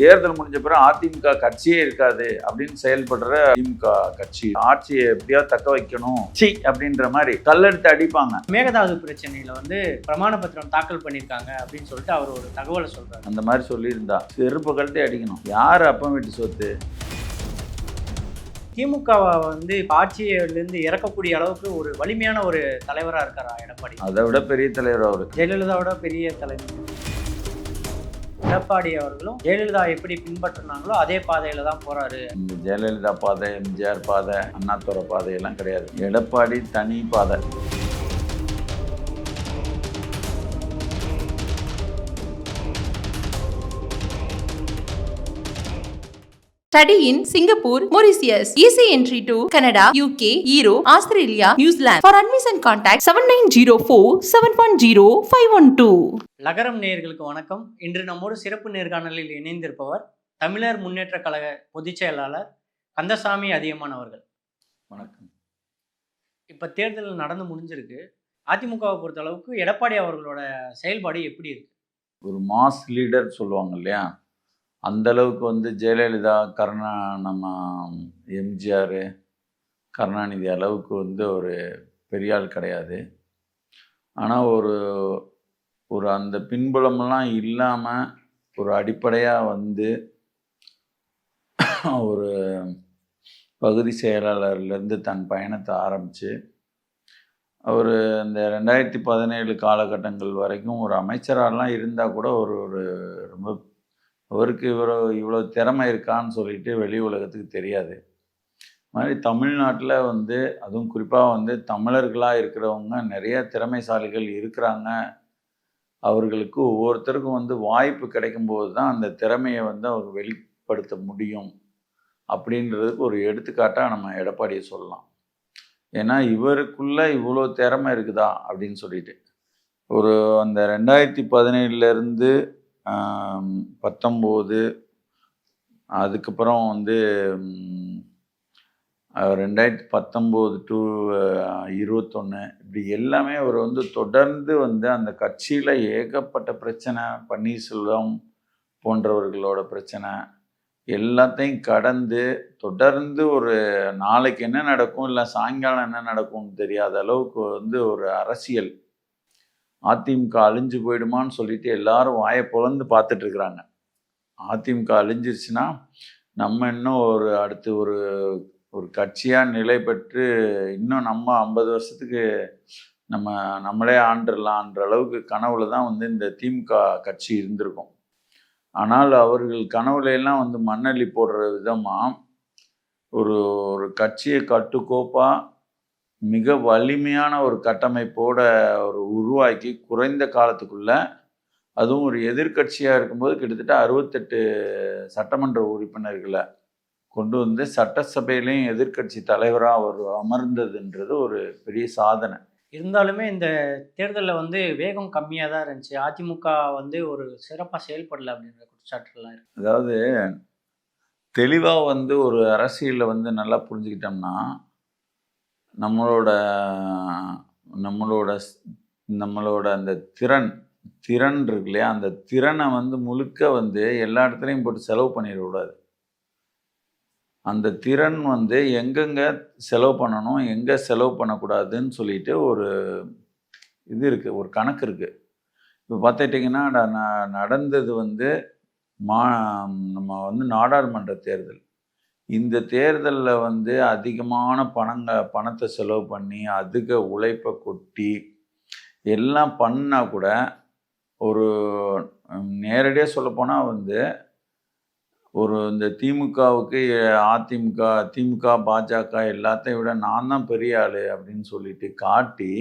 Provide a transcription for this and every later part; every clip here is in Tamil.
தேர்தல் முடிஞ்ச பிறகு அதிமுக கட்சியே இருக்காது அப்படின்னு செயல்படுற திமுக கட்சி. ஆட்சியை எப்படியாவது தக்க வைக்கணும். சி அப்படின்ற மாதிரி கல்லெடுத்து அடிப்பாங்க. மேகதாது பிரச்சனையில வந்து பிரமாண பத்திரம் தாக்கல் பண்ணியிருக்காங்க அப்படின்னு சொல்லிட்டு அவர் ஒரு தகவலை சொல்றாரு. அந்த மாதிரி சொல்லியிருந்தா செருப்பு கழட்டி அடிக்கணும். யார் அப்பம் வீட்டு சொத்து? திமுகவை வந்து ஆட்சியிலிருந்து இறக்கக்கூடிய அளவுக்கு ஒரு வலிமையான ஒரு தலைவரா இருக்காரா எடப்பாடி? அதை விட பெரிய தலைவர் அவரு. ஜெயலலிதாவோட பெரிய தலைவர். எடப்பாடி அவர்களும் ஜெயலலிதா எப்படி பின்பற்றினாங்களோ அதே பாதையில தான் போறாரு. இந்த ஜெயலலிதா பாதை எம்ஜிஆர் பாதை அண்ணாத்துறை பாதை எல்லாம் கிடையாது. எடப்பாடி தனி பாதை. Study in Singapore, Mauritius. Easy entry to Canada, UK, Europe, Australia, New Zealand. For admission contact 7904 710 512. லகரம் நேயர்களுக்கு வணக்கம் இன்று நம்மோடு சிறப்பு நேர்காணலில் இணைந்திருப்பவர் தமிழர் முன்னேற்ற கழக பொதுச் செயலாளர் கந்தசாமி அதியமான் அவர்கள் வணக்கம் இப்போ தேர்தல் நடந்து முடிஞ்சிருக்கு அதிமுகவை பொறுத்த அளவுக்கு எடப்பாடி அவர்களோட செயல்பாடு எப்படி இருக்கு ஒரு மாஸ் லீடர் சொல்லுவாங்க இல்லையா அந்தளவுக்கு வந்து ஜெயலலிதா கருணா நம்ம எம்ஜிஆர் கருணாநிதி அளவுக்கு வந்து ஒரு பெரிய ஆள் கிடையாது. ஆனால் ஒரு ஒரு அந்த பின்புலமெல்லாம் இல்லாமல் ஒரு அடிப்படையாக வந்து ஒரு பகுதி செயலாளர்லேருந்து தன் பயணத்தை ஆரம்பித்து அவர் இந்த ரெண்டாயிரத்தி பதினேழு காலகட்டங்கள் வரைக்கும் ஒரு அமைச்சராலாம் இருந்தால் கூட ஒரு ஒரு ரொம்ப அவருக்கு இவ்வளோ இவ்வளோ திறமை இருக்கான்னு சொல்லிட்டு வெளி உலகத்துக்கு தெரியாது. மாதிரி தமிழ்நாட்டில் வந்து அதுவும் குறிப்பாக வந்து தமிழர்களாக இருக்கிறவங்க நிறைய திறமைசாலிகள் இருக்கிறாங்க. அவர்களுக்கு ஒவ்வொருத்தருக்கும் வந்து வாய்ப்பு கிடைக்கும்போது தான் அந்த திறமையை வந்து அவங்க வெளிப்படுத்த முடியும். அப்படின்றதுக்கு ஒரு எடுத்துக்காட்டாக நம்ம எடப்பாடியை சொல்லலாம். ஏன்னா இவருக்குள்ளே இவ்வளோ திறமை இருக்குதா அப்படின்னு சொல்லிட்டு. ஒரு அந்த ரெண்டாயிரத்தி பதினேழுலேருந்து பத்தொம்போது அதுக்கப்புறம் வந்து ரெண்டாயிரத்தி பத்தொம்போது டு இருபத்தொன்று இப்படி எல்லாமே அவர் வந்து தொடர்ந்து வந்து அந்த கட்சியில் ஏகப்பட்ட பிரச்சனை பன்னீர்செல்வம் போன்றவர்களோட பிரச்சனை எல்லாத்தையும் கடந்து தொடர்ந்து ஒரு நாளைக்கு என்ன நடக்கும் இல்லை சாயங்காலம் என்ன நடக்கும்னு தெரியாத அளவுக்கு வந்து ஒரு அரசியல். அதிமுக அழிஞ்சு போயிடுமான்னு சொல்லிட்டு எல்லாரும் வாயை புலந்து பார்த்துட்டு இருக்கிறாங்க அதிமுக அழிஞ்சிருச்சுன்னா நம்ம இன்னும் ஒரு அடுத்து ஒரு ஒரு கட்சியாக நிலை பெற்று இன்னும் நம்ம ஐம்பது வருஷத்துக்கு நம்ம நம்மளே ஆண்டுடலான்ற அளவுக்கு கனவுல தான் வந்து இந்த திமுக கட்சி இருந்திருக்கும். ஆனால் அவர்கள் கனவுல எல்லாம் வந்து மண்ணள்ளி போடுற விதமாக ஒரு ஒரு கட்சியை கட்டுக்கோப்பாக மிக வலிமையான ஒரு கட்டமைப்போட ஒரு உருவாக்கி குறைந்த காலத்துக்குள்ள அதுவும் ஒரு எதிர்க்கட்சியாக இருக்கும்போது கிட்டத்தட்ட அறுபத்தெட்டு சட்டமன்ற உறுப்பினர்களை கொண்டு வந்து சட்டசபையிலையும் எதிர்க்கட்சி தலைவராக அவர் அமர்ந்ததுன்றது ஒரு பெரிய சாதனை. இருந்தாலுமே இந்த தேர்தலில் வந்து வேகம் கம்மியாக தான் இருந்துச்சு. அதிமுக வந்து ஒரு சிறப்பாக செயல்படல அப்படின்ற குற்றச்சாட்டுலாம் இருக்கு. அதாவது தெளிவாக வந்து ஒரு அரசியலில் வந்து நல்லா புரிஞ்சுக்கிட்டோம்னா நம்மளோட நம்மளோட நம்மளோட அந்த திறன் திறன் இருக்கு இல்லையா அந்த திறனை வந்து முழுக்க வந்து எல்லா இடத்துலையும் போட்டு செலவு பண்ணிடக்கூடாது. அந்த திறன் வந்து எங்கெங்கே செலவு பண்ணணும் எங்கே செலவு பண்ணக்கூடாதுன்னு சொல்லிட்டு ஒரு இது இருக்குது ஒரு கணக்கு இருக்குது இப்போ பார்த்துட்டிங்கன்னா ந- நடந்தது வந்து மா நம்ம வந்து நாடாளுமன்ற தேர்தல். இந்த தேர்தலில் வந்து அதிகமான பணங்க பணத்தை செலவு பண்ணி அதிக உழைப்பை கொட்டி எல்லாம் பண்ணால் கூட ஒரு நேரடியாக சொல்லப்போனால் வந்து ஒரு இந்த திமுகவுக்கு அதிமுக திமுக பாஜக எல்லாத்தையும் விட நான் தான் பெரிய ஆள் அப்படின்னு சொல்லிட்டு காட்டி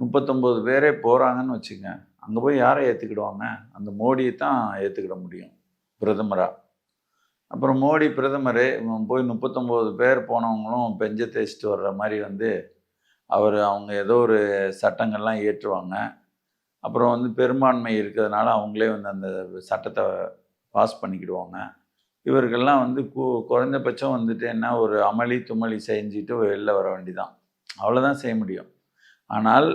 முப்பத்தொம்போது பேரே போகிறாங்கன்னு வச்சுங்க அங்கே போய் யாரை ஏற்றுக்கிடுவாங்க அந்த மோடியை தான் ஏற்றுக்கிட முடியும் பிரதமராக அப்புறம் மோடி பிரதமர் போய் முப்பத்தொம்போது பேர் போனவங்களும் பெஞ்ச தேய்ச்சிட்டு வர்ற மாதிரி வந்து அவர் அவங்க ஏதோ ஒரு சட்டங்கள்லாம் ஏற்றுவாங்க. அப்புறம் வந்து பெரும்பான்மை இருக்கிறதுனால அவங்களே வந்து அந்த சட்டத்தை பாஸ் பண்ணிக்கிடுவாங்க. இவர்கள்லாம் வந்து கு குறைந்தபட்சம் வந்துட்டு என்ன ஒரு அமளி துமளி செஞ்சுட்டு வெளில வர வேண்டிதான். அவ்வளோதான் செய்ய முடியும். ஆனால்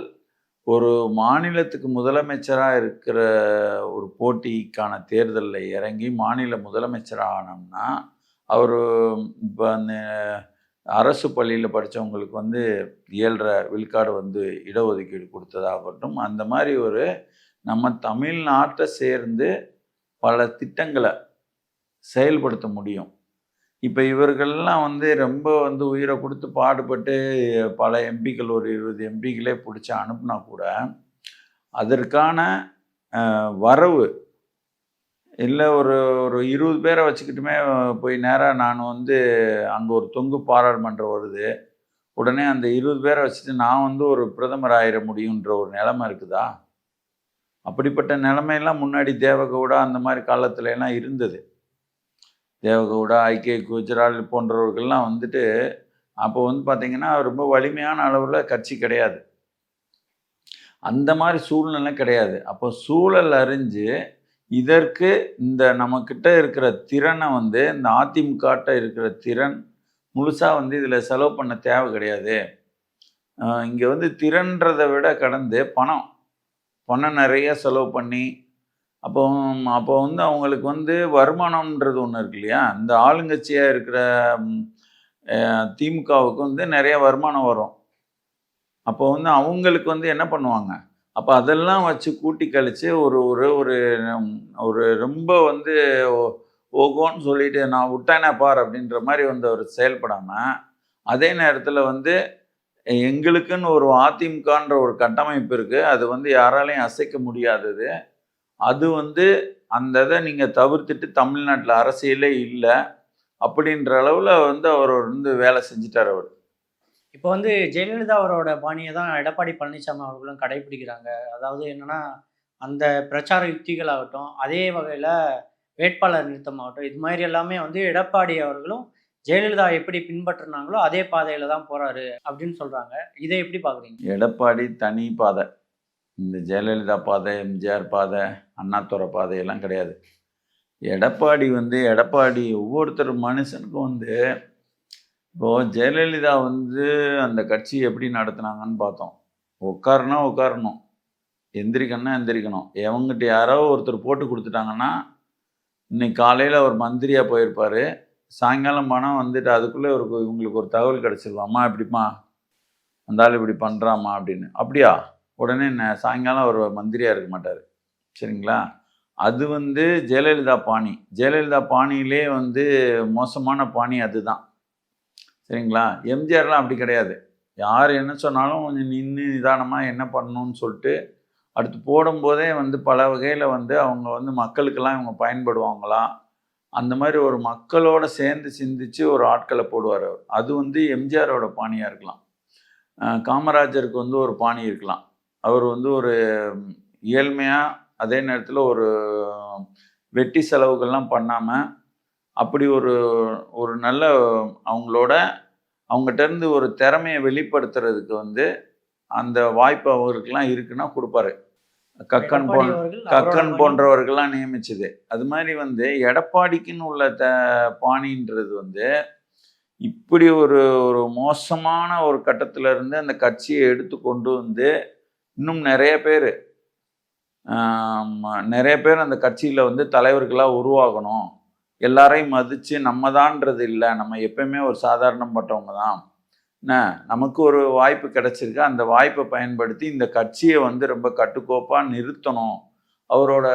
ஒரு மாநிலத்துக்கு முதலமைச்சராக இருக்கிற ஒரு போட்டிக்கான தேர்தலில் இறங்கி மாநில முதலமைச்சராக ஆனோம்னா அவர் இப்போ அந்த அரசு பள்ளியில் படித்தவங்களுக்கு வந்து ஏழரை விழுக்காடு வந்து இடஒதுக்கீடு கொடுத்ததாகட்டும் அந்த மாதிரி ஒரு நம்ம தமிழ்நாட்டை சேர்ந்து பல திட்டங்களை செயல்படுத்த முடியும். இப்போ இவர்கள்லாம் வந்து ரொம்ப வந்து உயிரை கொடுத்து பாடுபட்டு பல எம்பிக்கள் ஒரு இருபது எம்பிக்களே பிடிச்சி அனுப்புனா கூட அதற்கான வரவு இல்லை ஒரு ஒரு இருபது பேரை வச்சுக்கிட்டுமே போய் நேராக நான் வந்து அங்கே ஒரு தொங்கு பாராளுமன்றம் வருது. உடனே அந்த இருபது பேரை வச்சுட்டு நான் வந்து ஒரு பிரதமர் ஆயிட முடியுன்ற ஒரு நிலைமை இருக்குதா? அப்படிப்பட்ட நிலைமையெல்லாம் முன்னாடி தேவகவுடா அந்த மாதிரி காலத்துல எல்லாம் இருந்தது. தேவகவுடா ஐக்கிய குஜரால் போன்றவர்கள்லாம் வந்துட்டு அப்போ வந்து பார்த்திங்கன்னா ரொம்ப வலிமையான அளவில் கட்சி கிடையாது. அந்த மாதிரி சூழ்நிலை கிடையாது. அப்போ சூழல் அறிஞ்சு இதற்கு இந்த நம்மக்கிட்ட இருக்கிற திறனை வந்து இந்த அதிமுகட்ட இருக்கிற திறன் முழுசாக வந்து இதில் செலவு பண்ண தேவை கிடையாது. இங்கே வந்து திறன்றதை விட கடந்து பணம் பணம் நிறைய செலவு பண்ணி அப்போ அப்போ வந்து அவங்களுக்கு வந்து வருமானம்ன்றது ஒன்று இருக்கு இல்லையா? இந்த ஆளுங்கட்சியாக இருக்கிற திமுகவுக்கு வந்து நிறைய வருமானம் வரும். அப்போ வந்து அவங்களுக்கு வந்து என்ன பண்ணுவாங்க? அப்போ அதெல்லாம் வச்சு கூட்டி கழிச்சு ஒரு ஒரு ஒரு ஒரு ரொம்ப வந்து ஓகோன்னு சொல்லிட்டு நான் விட்டேனே பார் அப்படின்ற மாதிரி வந்து அவர் செயல்படாமல் அதே நேரத்தில் வந்து எங்களுக்குன்னு ஒரு அதிமுகன்ற ஒரு கட்டமைப்பு இருக்குது அது வந்து யாராலையும் அசைக்க முடியாதது. அது வந்து அந்த இதை நீங்கள் தவிர்த்துட்டு தமிழ்நாட்டில் அரசியலே இல்லை அப்படின்ற அளவில் வந்து அவர் வந்து வேலை செஞ்சிட்டார் அவர். இப்போ வந்து ஜெயலலிதா அவரோட பாணியை தான் எடப்பாடி பழனிசாமி அவர்களும் கடைபிடிக்கிறாங்க. அதாவது என்னன்னா அந்த பிரச்சார யுக்திகள் ஆகட்டும் அதே வகையில் வேட்பாளர் நிறுத்தம் ஆகட்டும் இது மாதிரி எல்லாமே வந்து எடப்பாடி அவர்களும் ஜெயலலிதா எப்படி பின்பற்றினாங்களோ அதே பாதையில தான் போறாரு அப்படின்னு சொல்றாங்க. இதை எப்படி பாக்குறீங்க? எடப்பாடி தனி பாதை. இந்த ஜெயலலிதா பாதை எம்ஜிஆர் பாதை அண்ணாதுரை பாதையெல்லாம் கிடையாது. எடப்பாடி வந்து எடப்பாடி ஒவ்வொருத்தர் மனுஷனுக்கும் வந்து இப்போது ஜெயலலிதா வந்து அந்த கட்சி எப்படி நடத்துனாங்கன்னு பார்த்தோம். உட்காருனா உட்காரணும். எந்திரிக்கணும்னா எந்திரிக்கணும். எவங்கிட்ட யாரோ ஒருத்தர் போட்டு கொடுத்துட்டாங்கன்னா இன்னைக்கு காலையில் அவர் மந்திரியாக போயிருப்பார். சாயங்காலம் பணம் வந்துட்டு அதுக்குள்ளே ஒரு இவங்களுக்கு ஒரு தகவல் கிடச்சிருவாம்மா அம்மா இப்படிம்மா? அந்த ஆள் இப்படி பண்ணுறாம்மா அப்படின்னு. அப்படியா? உடனே ந- சாயங்காலம் ஒரு மந்திரியாக இருக்க மாட்டார். சரிங்களா? அது வந்து ஜெயலலிதா பாணி. ஜெயலலிதா பாணியிலே வந்து மோசமான பாணி அதுதான். சரிங்களா? எம்ஜிஆர்லாம் அப்படி கிடையாது. யார் என்ன சொன்னாலும் கொஞ்சம் நின்று நிதானமாக என்ன பண்ணணும்னு சொல்லிட்டு அடுத்து போடும்போதே வந்து பல வகையில் வந்து அவங்க வந்து மக்களுக்கெல்லாம் இவங்க பயன்படுவாங்களா? அந்த மாதிரி ஒரு மக்களோட சேர்ந்து சிந்திச்சு ஒரு ஆட்களை போடுவார் அவர். அது வந்து எம்ஜிஆரோட பாணியாக இருக்கலாம். காமராஜருக்கு வந்து ஒரு பாணி இருக்கலாம். அவர் வந்து ஒரு இயல்மையாக அதே நேரத்தில் ஒரு வெட்டி செலவுகள்லாம் பண்ணாமல் அப்படி ஒரு ஒரு நல்ல அவங்களோட அவங்ககிட்ட இருந்து ஒரு திறமையை வெளிப்படுத்துறதுக்கு வந்து அந்த வாய்ப்பு அவருக்கெல்லாம் இருக்குன்னா கொடுப்பாரு. கக்கன் போன் கக்கன் போன்றவர்கள்லாம் நியமிச்சது. அது மாதிரி வந்து எடப்பாடிக்குன்னு உள்ள த பாணின்றது வந்து இப்படி ஒரு ஒரு மோசமான ஒரு கட்டத்துல இருந்து அந்த கட்சியை எடுத்து கொண்டு வந்து இன்னும் நிறைய பேர். நிறைய பேர் அந்த கட்சியில் வந்து தலைவர்களாக உருவாகணும். எல்லாரையும் மதித்து நம்ம தான்றது இல்லை. நம்ம எப்பயுமே ஒரு சாதாரணப்பட்டவங்க தான். என்ன? நமக்கு ஒரு வாய்ப்பு கிடச்சிருக்கு. அந்த வாய்ப்பை பயன்படுத்தி இந்த கட்சியை வந்து ரொம்ப கட்டுக்கோப்பாக நிறுத்தணும். அவரோட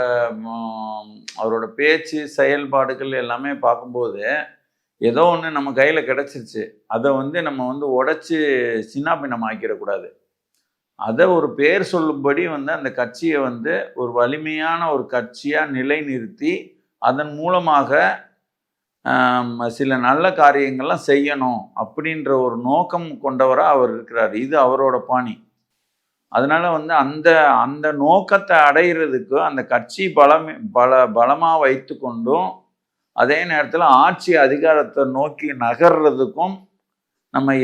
அவரோட பேச்சு செயல்பாடுகள் எல்லாமே பார்க்கும்போது ஏதோ ஒன்று நம்ம கையில் கிடச்சிருச்சு. அதை வந்து நம்ம வந்து உடச்சி சின்னாபின்னம் ஆக்கிடக்கூடாது அதை ஒரு பேர் சொல்லும்படி வந்து அந்த கட்சியை வந்து ஒரு வலிமையான ஒரு கட்சியாக நிலைநிறுத்தி அதன் மூலமாக சில நல்ல காரியங்கள்லாம் செய்யணும் அப்படின்ற ஒரு நோக்கம் கொண்டவராக அவர் இருக்கிறார். இது அவரோட பாணி. அதனால் வந்து அந்த அந்த நோக்கத்தை அடையிறதுக்கு அந்த கட்சி பலம் பல பலமாக வைத்து கொண்டும் அதே நேரத்தில் ஆட்சி அதிகாரத்தை நோக்கி நகர்றதுக்கும் நம்ம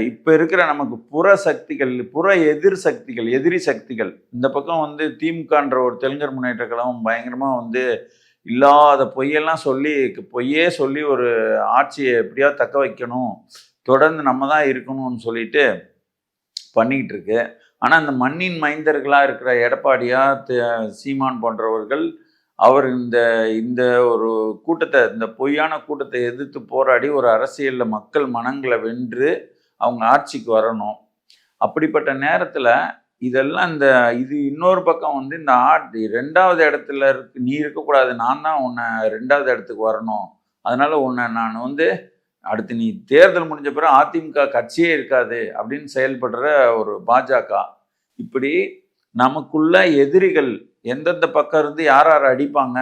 இப்போ இருக்கிற நமக்கு புற சக்திகள் புற எதிர் சக்திகள் எதிரி சக்திகள் இந்த பக்கம் வந்து திமுகன்ற ஒரு தெலுங்கர் முன்னேற்ற கழகம் பயங்கரமாக வந்து இல்லாத பொய்யெல்லாம் சொல்லி பொய்யே சொல்லி ஒரு ஆட்சியை எப்படியாவது தக்க வைக்கணும் தொடர்ந்து நம்ம தான் இருக்கணும்னு சொல்லிட்டு பண்ணிக்கிட்டு இருக்கு. ஆனால் அந்த மண்ணின் மைந்தர்களாக இருக்கிற எடப்பாடியா சீமான் போன்றவர்கள் அவர் இந்த இந்த ஒரு கூட்டத்தை இந்த பொய்யான கூட்டத்தை எதிர்த்து போராடி ஒரு அரசியலில் மக்கள் மனங்களை வென்று அவங்க ஆட்சிக்கு வரணும். அப்படிப்பட்ட நேரத்தில் இதெல்லாம் இந்த இது இன்னொரு பக்கம் வந்து இந்த ஆட் ரெண்டாவது இடத்துல இருக்கு நீ இருக்கக்கூடாது நான் தான் உன்னை ரெண்டாவது இடத்துக்கு வரணும். அதனால உன்னை நான் வந்து அடுத்து நீ தேர்தல் முடிஞ்ச பிறகு அதிமுக கட்சியே இருக்காது அப்படின்னு செயல்படுற ஒரு பாஜக. இப்படி நமக்குள்ள எதிரிகள் எந்தெந்த பக்கம் இருந்து யார் யார் அடிப்பாங்க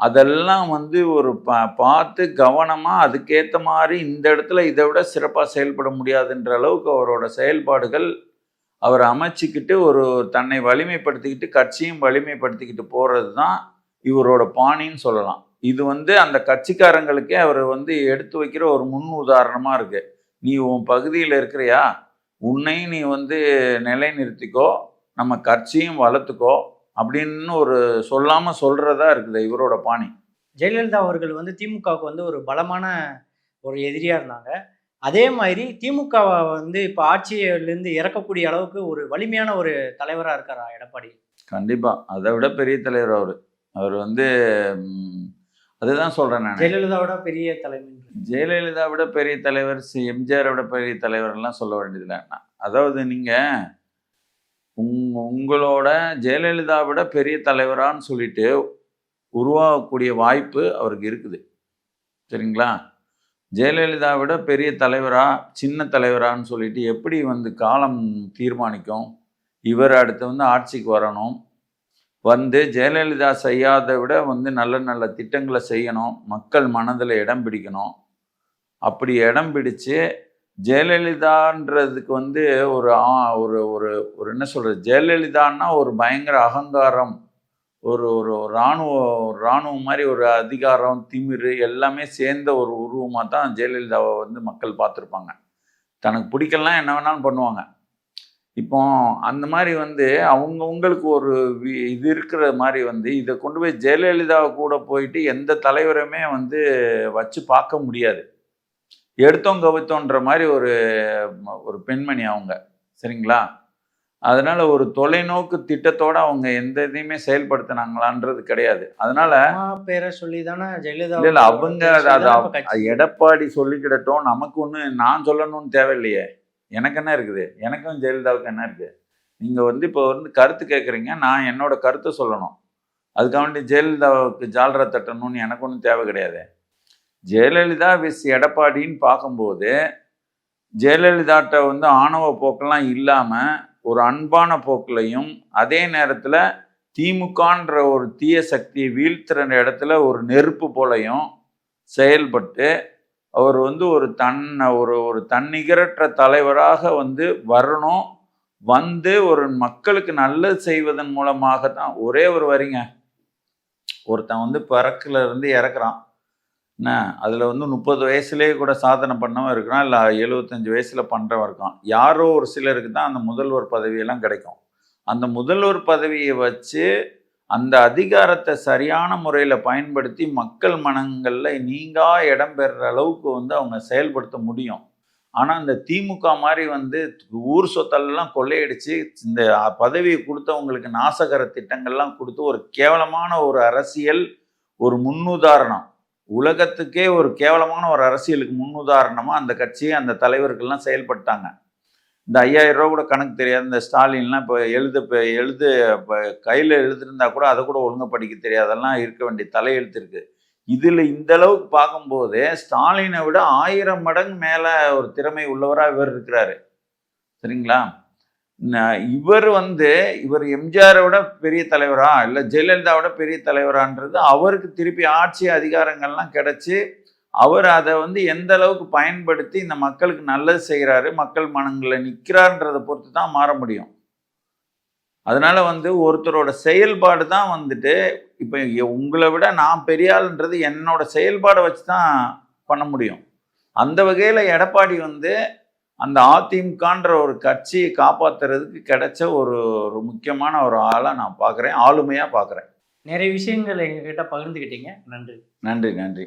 அதெல்லாம் வந்து ஒரு பா பார்த்து கவனமாக அதுக்கேற்ற மாதிரி இந்த இடத்துல இதை விட சிறப்பாக செயல்பட முடியாதுன்ற அளவுக்கு அவரோட செயல்பாடுகள் அவர் அமைச்சிக்கிட்டு ஒரு தன்னை வலிமைப்படுத்திக்கிட்டு கட்சியும் வலிமைப்படுத்திக்கிட்டு போகிறது தான் இவரோட பாணின்னு சொல்லலாம். இது வந்து அந்த கட்சிக்காரங்களுக்கே அவர் வந்து எடுத்து வைக்கிற ஒரு முன் உதாரணமாக இருக்குது நீ உன் பகுதியில் இருக்கிறியா? உன்னையும் நீ வந்து நிலைநிறுத்திக்கோ. நம்ம கட்சியும் வளர்த்துக்கோ அப்படின்னு ஒரு சொல்லாமல் சொல்கிறதா இருக்குது இவரோட பாணி. ஜெயலலிதா அவர்கள் வந்து திமுகவுக்கு வந்து ஒரு பலமான ஒரு எதிரியா இருந்தாங்க. அதே மாதிரி திமுகவை வந்து இப்போ ஆட்சியிலேருந்து இறக்கக்கூடிய அளவுக்கு ஒரு வலிமையான ஒரு தலைவராக இருக்காரா எடப்பாடி? கண்டிப்பாக அதை விட பெரிய தலைவர் அவர். அவர் வந்து அதுதான் சொல்கிறேன் நான். ஜெயலலிதாவோட பெரிய தலைமை ஜெயலலிதா விட பெரிய தலைவர் சி. எம்ஜிஆரை விட பெரிய தலைவர்லாம் சொல்ல வேண்டியதில்லை. அதாவது நீங்கள் உங் உங்களோட ஜெயலலிதா விட பெரிய தலைவரான்னு சொல்லிட்டு உருவாகக்கூடிய வாய்ப்பு அவருக்கு இருக்குது. சரிங்களா? ஜெயலலிதா விட பெரிய தலைவரா சின்ன தலைவரான்னு சொல்லிட்டு எப்படி வந்து காலம் தீர்மானிக்கும்? இவர் அடுத்து வந்து ஆட்சிக்கு வரணும். வந்து ஜெயலலிதா செய்யாத விட வந்து நல்ல நல்ல திட்டங்களை செய்யணும். மக்கள் மனதில் இடம் பிடிக்கணும். அப்படி இடம் பிடிச்சு ஜெயலலிதான்றதுக்கு வந்து ஒரு ஆ- ஒரு ஒரு ஒரு என்ன சொல்கிறது ஜெயலலிதான்னா ஒரு பயங்கர அகங்காரம். ஒரு ஒரு இராணுவ இராணுவம் மாதிரி ஒரு அதிகாரம் திமிர் எல்லாமே சேர்ந்த ஒரு உருவமாக தான் ஜெயலலிதாவை வந்து மக்கள் பார்த்துருப்பாங்க. தனக்கு பிடிக்கலாம் என்ன வேணாலும் பண்ணுவாங்க. இப்போ அந்த மாதிரி வந்து அவங்க உங்களுக்கு ஒரு வி- இது இருக்கிற மாதிரி வந்து இதை கொண்டு போய் ஜெயலலிதாவை கூட போயிட்டு எந்த தலைவருமே வந்து வச்சு பார்க்க முடியாது. எடுத்தோம் கவித்தோன்ற மாதிரி ஒரு ஒரு பெண்மணி அவங்க சரிங்களா? அதனால ஒரு தொலைநோக்கு திட்டத்தோட அவங்க எந்த இதையுமே செயல்படுத்தினாங்களான்றது கிடையாது. அதனால பேரை சொல்லி தானே ஜெயலலிதா இல்ல அவங்க அது எடப்பாடி சொல்லிக்கிடட்டும் நமக்கு ஒண்ணு நான் சொல்லணும்னு தேவையில்லையே. எனக்கு என்ன இருக்குது? எனக்கும் ஜெயலலிதாவுக்கு என்ன இருக்கு நீங்க வந்து இப்போ வந்து கருத்து கேட்குறீங்க நான் என்னோட கருத்தை சொல்லணும். அதுக்காக வேண்டி ஜெயலலிதாவுக்கு ஜால்ரா தட்டணும்னு எனக்கு ஒன்றும் தேவை கிடையாது. ஜெயலலிதா விஸ் எடப்பாடின்னு பார்க்கும்போது ஜெயலலிதாட்ட வந்து ஆணவ போக்கெல்லாம் இல்லாமல் ஒரு அன்பான போக்கிலையும் அதே நேரத்தில் திமுகன்ற ஒரு தீய சக்தியை வீழ்த்துற இடத்துல ஒரு நெருப்பு போலையும் செயல்பட்டு அவர் வந்து ஒரு தன்னை ஒரு ஒரு தன்னிகரற்ற தலைவராக வந்து வரணும் வந்து ஒரு மக்களுக்கு நல்லது செய்வதன் மூலமாக தான் ஒரே ஒரு வரிங்க. ஒருத்தன் வந்து பிறக்குல இருந்து இறக்குறான். என்ன? அதில் வந்து முப்பது வயசுலேயே கூட சாதனை பண்ணவன் இருக்கான் இல்லை எழுபத்தஞ்சு வயசில் பண்ணுறவன் இருக்கான். யாரோ ஒரு சிலருக்கு தான் அந்த முதல்வர் பதவியெல்லாம் கிடைக்கும். அந்த முதல்வர் பதவியை வச்சு அந்த அதிகாரத்தை சரியான முறையில் பயன்படுத்தி மக்கள் மனங்களில் நீங்கா இடம் பெறுற அளவுக்கு வந்து அவங்க செயல்படுத்த முடியும். ஆனால் இந்த திமுக மாதிரி வந்து ஊர் சொத்தெல்லாம் கொள்ளையடிச்சு இந்த பதவியை கொடுத்தவங்களுக்கு நாசகர திட்டங்கள்லாம் கொடுத்து ஒரு கேவலமான ஒரு அரசியல் ஒரு முன்னுதாரணம். உலகத்துக்கே ஒரு கேவலமான ஒரு அரசியலுக்கு முன்னுதாரணமாக அந்த கட்சி அந்த தலைவர்கள்லாம் செயல்பட்டாங்க. இந்த ஐயாயிரம் ரூபா கூட கணக்கு தெரியாது. இந்த ஸ்டாலின்லாம் இப்போ எழுத இப்போ எழுது இப்போ கையில் எழுதிருந்தா கூட அதை கூட ஒழுங்கா படிக்க தெரியாதெல்லாம் இருக்க வேண்டிய தலையெழுத்து இருக்குது இதில் இந்த அளவுக்கு பார்க்கும்போது ஸ்டாலினை விட ஆயிரம் மடங்கு மேலே ஒரு திறமை உள்ளவராக இவர் இருக்கிறாரு. சரிங்களா? இவர் வந்து இவர் எம்ஜிஆரை விட பெரிய தலைவரா? இல்லை ஜெயலலிதாவோட பெரிய தலைவரான்றது அவருக்கு திருப்பி ஆட்சி அதிகாரங்கள்லாம் கிடைச்சி அவர் அதை வந்து எந்த அளவுக்கு பயன்படுத்தி இந்த மக்களுக்கு நல்லது செய்கிறாரு மக்கள் மனங்களில் நிற்கிறார்ன்றதை பொறுத்து தான் மாற முடியும். அதனால் வந்து ஒருத்தரோட செயல்பாடு தான் வந்துட்டு இப்போ உங்களை விட நான் பெரியாளுன்றது என்னோட செயல்பாடை வச்சு தான் பண்ண முடியும். அந்த வகையில் எடப்பாடி வந்து அந்த அதிமுகன்ற ஒரு கட்சியை காப்பாத்துறதுக்கு கிடைச்ச ஒரு ஒரு முக்கியமான ஒரு ஆளாக நான் பார்க்குறேன் ஆளுமையாக பார்க்குறேன் நிறைய விஷயங்கள் எங்ககிட்ட பகிர்ந்துக்கிட்டீங்க நன்றி. நன்றி நன்றி.